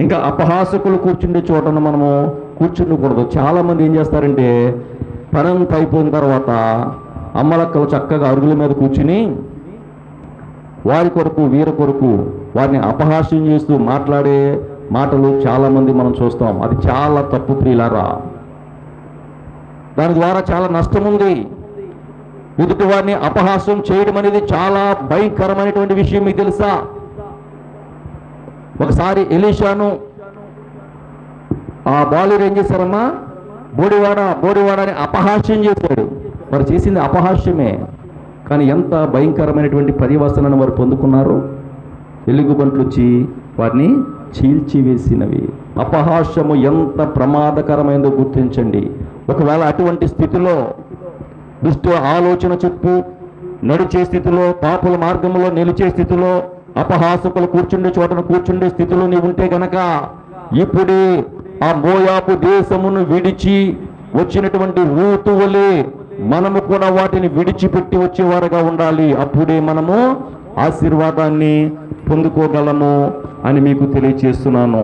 ఇంకా అపహాసకులు కూర్చుండే చోటన మనము కూర్చుండకూడదు. చాలామంది ఏం చేస్తారంటే పనంత అయిపోయిన తర్వాత అమ్మలక్కలు చక్కగా అరుగుల మీద కూర్చుని వారి కొరకు వీర కొరకు వారిని అపహాస్యం చేస్తూ మాట్లాడే మాటలు చాలామంది మనం చూస్తాం. అది చాలా తప్పు ప్రియులారా. దాని ద్వారా చాలా నష్టం ఉంది ఎదుటి వారిని అపహాస్యం చేయడం అనేది చాలా భయంకరమైనటువంటి విషయం మీకు తెలుసా? ఒకసారి ఎలీషాను ఆ బాలుడు ఏం చేశారమ్మా? బోడివాడ బోడివాడ అని అపహాస్యం చేశాడు. వారు చేసింది అపహాస్యమే. కానీ ఎంత భయంకరమైనటువంటి పర్యవసనాన్ని వారు పొందుకున్నారు? ఎలుగుబంట్లు వచ్చి వారిని చీల్చివేసినవి. అపహాస్యము ఎంత ప్రమాదకరమైందో గుర్తించండి. ఒకవేళ అటువంటి స్థితిలో దుష్టు ఆలోచన చెప్పు నడిచే స్థితిలో పాపుల మార్గంలో నిలిచే స్థితిలో అపహాసకులు కూర్చుండే చోటను కూర్చుండే స్థితిలో నీవు ఉంటే గనక ఇప్పుడే ఆ మోయాపు దేశమును విడిచి వచ్చినటువంటి రూతు వలె మనము కూడా వాటిని విడిచిపెట్టి వచ్చేవారుగా ఉండాలి. అప్పుడే మనము ఆశీర్వాదాన్ని పొందుకోగలము అని మీకు తెలియచేస్తున్నాను.